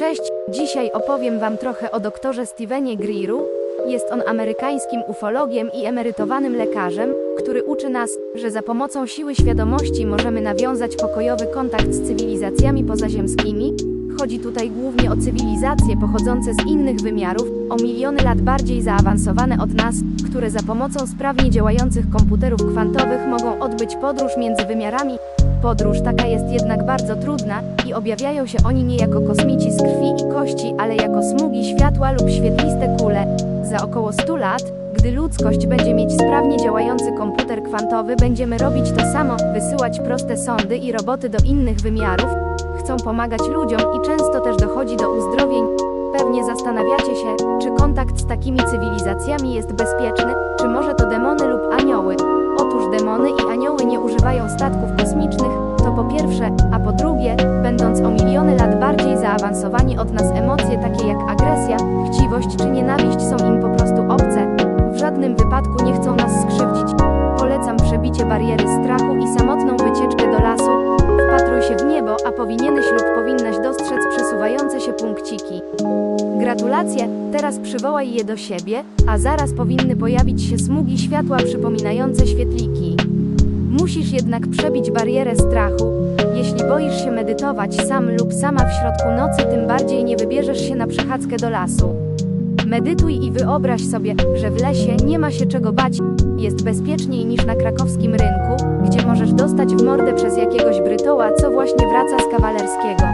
Cześć, dzisiaj opowiem Wam trochę o doktorze Stevenie Greeru. Jest on amerykańskim ufologiem i emerytowanym lekarzem, który uczy nas, że za pomocą siły świadomości możemy nawiązać pokojowy kontakt z cywilizacjami pozaziemskimi. Chodzi tutaj głównie o cywilizacje pochodzące z innych wymiarów, o miliony lat bardziej zaawansowane od nas, które za pomocą sprawnie działających komputerów kwantowych mogą odbyć podróż między wymiarami. Podróż taka jest jednak bardzo trudna i objawiają się oni nie jako kosmici z krwi i kości, ale jako smugi światła lub świetliste kule. Za około 100 lat, gdy ludzkość będzie mieć sprawnie działający komputer kwantowy, będziemy robić to samo, wysyłać proste sondy i roboty do innych wymiarów. Chcą pomagać ludziom i często też dochodzi do uzdrowień. Pewnie zastanawiacie się, czy kontakt z takimi cywilizacjami jest bezpieczny, czy może to demony lub anioły. Otóż demony i anioły nie używają statków po pierwsze, a po drugie, będąc o miliony lat bardziej zaawansowani od nas emocje takie jak agresja, chciwość czy nienawiść są im po prostu obce. W żadnym wypadku nie chcą nas skrzywdzić. Polecam przebicie bariery strachu i samotną wycieczkę do lasu. Wpatruj się w niebo, a powinieneś lub powinnaś dostrzec przesuwające się punkciki. Gratulacje, teraz przywołaj je do siebie, a zaraz powinny pojawić się smugi światła przypominające świetliki. Musisz jednak przebić barierę strachu. Jeśli boisz się medytować sam lub sama w środku nocy, tym bardziej nie wybierzesz się na przechadzkę do lasu. Medytuj i wyobraź sobie, że w lesie nie ma się czego bać. Jest bezpieczniej niż na krakowskim rynku, gdzie możesz dostać w mordę przez jakiegoś brytoła, co właśnie wraca z kawalerskiego.